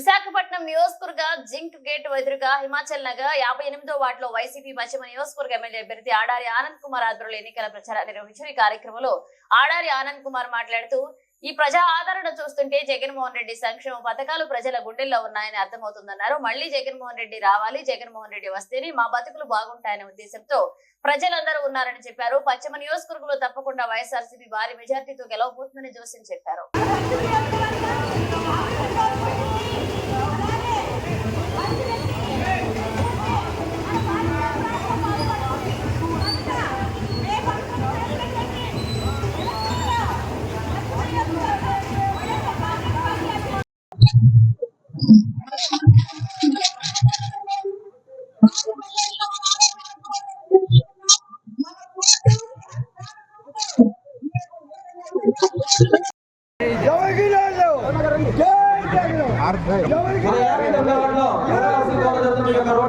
విశాఖపట్నం నియోజకవర్గ zinc gate ఎదురుగా హిమాచల్ నగర్ యాభై ఎనిమిదో వార్డులో వైసీపీ పశ్చిమ నియోజకవర్గ ఎమ్మెల్యే అభ్యర్థి ఆడారి ఆనంద్ కుమార్ ఆధ్వర్యంలో ఎన్నికల ప్రచారాన్ని నిర్వహించారు. ఈ కార్యక్రమంలో ఆడారి ఆనంద్ కుమార్ మాట్లాడుతూ ఈ ప్రజా ఆదరణ చూస్తుంటే జగన్మోహన్ రెడ్డి సంక్షేమ పథకాలు ప్రజల గుండెల్లో ఉన్నాయని అర్థమవుతుందన్నారు. మళ్ళీ జగన్మోహన్ రెడ్డి రావాలి జగన్మోహన్ రెడ్డి వస్తేనే మా బతుకులు బాగుంటాయనే ఉద్దేశంతో ప్రజలందరూ ఉన్నారని చెప్పారు. పశ్చిమ నియోజకవర్గంలో తప్పకుండా వైఎస్ఆర్సీపీ భారీ మెజార్టీతో గెలవబోతుందని జోస్యం చెప్పారు.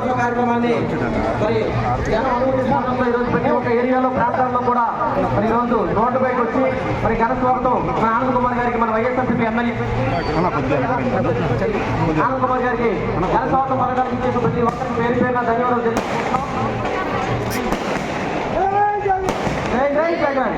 షో కార్యక్రమాన్ని మరి ఈరోజు ప్రతి ఒక్క ఏరియాలో ప్రాంతాల్లో కూడా మరి ఈరోజు రోడ్డు పైకి వచ్చి మరి ఘన స్వాగతం మన ఆనంద్ కుమార్ గారికి మన వైఎస్ఆర్సీపీ ఎమ్మెల్యే ఆనంద్ కుమార్ గారికి ఘన స్వాగతం పథకానికి ఇచ్చేసి ప్రతి ఒక్కరికి పేరు పేరున ధన్యవాదాలు తెలుపుకుంటున్నాం జై జగన్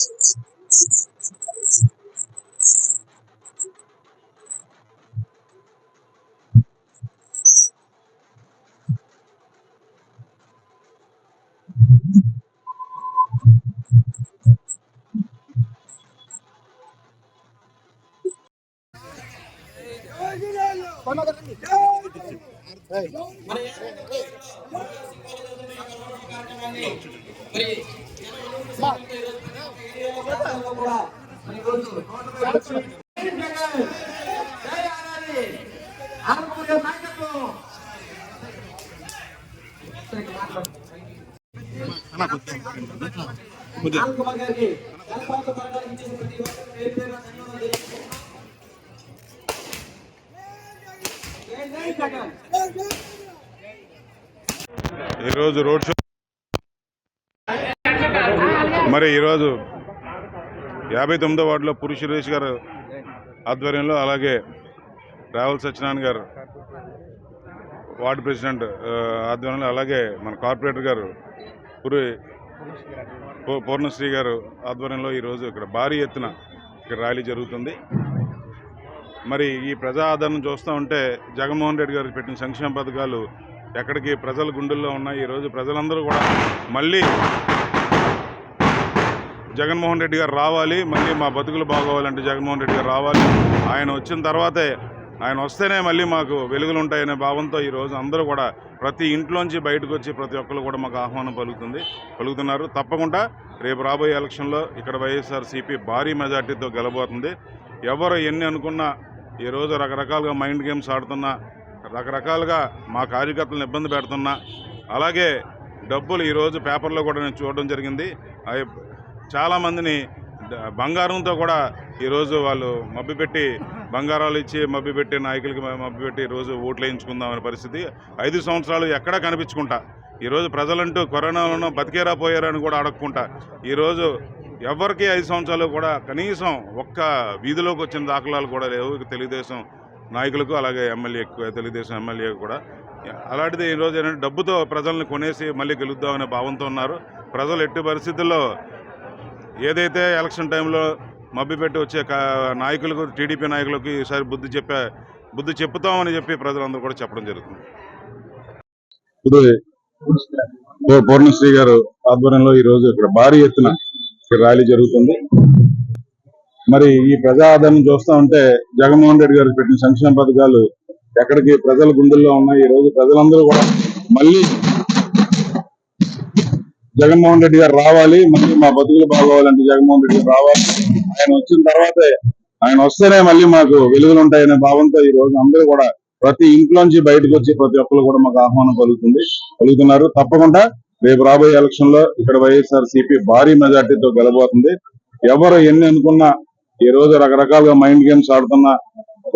జై ఈరోజు రోడ్ షో మరి ఈరోజు యాభై తొమ్మిదో వార్డులో పురుష సురేష్ గారు ఆధ్వర్యంలో అలాగే రావుల్ సత్యనారాయణ గారు వార్డు ప్రెసిడెంట్ ఆధ్వర్యంలో అలాగే మన కార్పొరేటర్ గారు పురి పూర్ణశ్రీ గారు ఆధ్వర్యంలో ఈరోజు ఇక్కడ భారీ ఎత్తున ఇక్కడ ర్యాలీ జరుగుతుంది. మరి ఈ ప్రజా ఆదరణ చూస్తూ ఉంటే జగన్మోహన్ రెడ్డి గారు పెట్టిన సంక్షేమ పథకాలు ఎక్కడికి ప్రజల గుండెల్లో ఉన్నాయి. ఈరోజు ప్రజలందరూ కూడా మళ్ళీ జగన్మోహన్ రెడ్డి గారు రావాలి. మళ్ళీ మా బతుకులు బాగోవాలంటే జగన్మోహన్ రెడ్డి గారు రావాలి. ఆయన వచ్చిన తర్వాతే ఆయన వస్తేనే మళ్ళీ మాకు వెలుగులు ఉంటాయనే భావంతో ఈరోజు అందరూ కూడా ప్రతి ఇంట్లోంచి బయటకు వచ్చి ప్రతి ఒక్కరు కూడా మాకు ఆహ్వానం పలుకుతుంది. పలుకుతున్నారు. తప్పకుండా రేపు రాబోయే ఎలక్షన్లో ఇక్కడ వైఎస్ఆర్సీపీ భారీ మెజార్టీతో గెలబోతుంది. ఎవరు ఎన్ని అనుకున్నా ఈరోజు రకరకాలుగా మైండ్ గేమ్స్ ఆడుతున్నా రకరకాలుగా మా కార్యకర్తలను ఇబ్బంది పెడుతున్నా. అలాగే డబ్బులు ఈరోజు పేపర్లో కూడా నేను చూడడం జరిగింది. అవి చాలామందిని బంగారంతో కూడా ఈరోజు వాళ్ళు మబ్బిపెట్టి బంగారాలు ఇచ్చి మబ్బిపెట్టి నాయకులకి మబ్బిపెట్టి మభ్యపెట్టి ఈరోజు ఓట్లు వేయించుకుందామనే పరిస్థితి. ఐదు సంవత్సరాలు ఎక్కడా కనిపించుకుంటా ఈరోజు ప్రజలంటూ కరోనాలో బతికేరా పోయారని కూడా అడగకుండా ఈరోజు ఎవరికి ఐదు సంవత్సరాలు కూడా కనీసం ఒక్క వీధిలోకి వచ్చిన దాఖలాలు కూడా లేవు. తెలుగుదేశం నాయకులకు అలాగే ఎమ్మెల్యేకు తెలుగుదేశం ఎమ్మెల్యేకు కూడా. అలాంటిది ఈరోజు ఏంటంటే డబ్బుతో ప్రజల్ని కొనేసి మళ్ళీ గెలుద్దామనే భావంతో ఉన్నారు. ప్రజలు ఎట్టి పరిస్థితుల్లో ఏదైతే ఎలక్షన్ టైంలో మబ్బిపెట్టి వచ్చే నాయకులకు టీడీపీ నాయకులకు ఈసారి బుద్ధి చెప్పే బుద్ధి చెప్పుతామని చెప్పి ప్రజలందరూ కూడా చెప్పడం జరుగుతుంది. ఇప్పుడు పూర్ణశ్రీ గారు ఆధ్వర్యంలో ఈ రోజు ఇక్కడ భారీ ఎత్తున ర్యాలీ జరుగుతుంది. మరి ఈ ప్రజాదరణ చూస్తా ఉంటే జగన్మోహన్ రెడ్డి గారు పెట్టిన సంక్షేమ పథకాలు ఎక్కడికి ప్రజల గుండెల్లో ఉన్నాయి. ఈ రోజు ప్రజలందరూ కూడా మళ్ళీ జగన్మోహన్ రెడ్డి గారు రావాలి. మళ్ళీ మా బతుకులు బాగోవాలంటే జగన్మోహన్ రెడ్డి గారు రావాలి. ఆయన వచ్చిన తర్వాతే ఆయన వస్తేనే మళ్ళీ మాకు వెలుగులు ఉంటాయనే భావంతో ఈ రోజు అందరూ కూడా ప్రతి ఇంట్లోంచి బయటకు వచ్చి ప్రతి ఒక్కరు కూడా మాకు ఆహ్వానం పలుకుతుంది. పలుకుతున్నారు. తప్పకుండా రేపు రాబోయే ఎలక్షన్లో ఇక్కడ వైఎస్ఆర్ సిపి భారీ మెజార్టీతో గెలబోతుంది. ఎవరు ఎన్ని అనుకున్నా ఈ రోజు రకరకాలుగా మైండ్ గేమ్స్ ఆడుతున్నా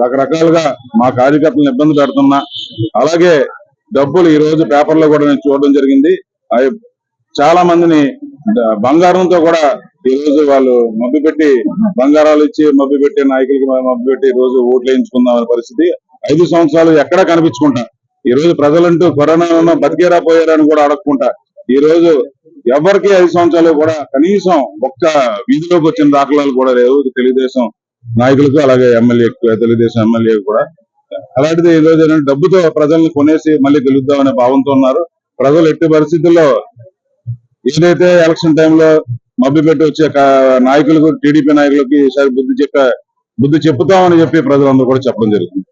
రకరకాలుగా మా కార్యకర్తలను ఇబ్బంది పెడుతున్నా. అలాగే డబ్బులు ఈ రోజు పేపర్లో కూడా నేను చూడడం జరిగింది. అవి చాలా మందిని బంగారంతో కూడా ఈ రోజు వాళ్ళు మబ్బు పెట్టి బంగారాలు ఇచ్చి మబ్బి పెట్టి నాయకులకి మబ్బు పెట్టి ఈ రోజు ఓట్లు వేయించుకుందాం అనే పరిస్థితి. ఐదు సంవత్సరాలు ఎక్కడా కనిపించుకుంటా ఈ రోజు ప్రజలంటూ కరోనా ఉన్న బతికేరా పోయారని కూడా అడగకుండా ఈ రోజు ఎవరికి ఐదు సంవత్సరాలు కూడా కనీసం ఒక్క వీధిలోకి వచ్చిన దాఖలాలు కూడా లేవు. తెలుగుదేశం నాయకులకు అలాగే ఎమ్మెల్యే తెలుగుదేశం ఎమ్మెల్యే కూడా. అలాంటిది ఈ రోజు డబ్బుతో ప్రజల్ని కొనేసి మళ్ళీ గెలుద్దామనే భావంతో ఉన్నారు. ప్రజలు ఎట్టి పరిస్థితుల్లో ఏదైతే ఎలక్షన్ టైంలో మభ్య పెట్టి వచ్చే నాయకులకు టీడీపీ నాయకులకి ఈసారి బుద్ధి చెప్పే బుద్ధి చెప్తామని చెప్పి ప్రజలందరూ కూడా చెప్పడం జరుగుతుంది.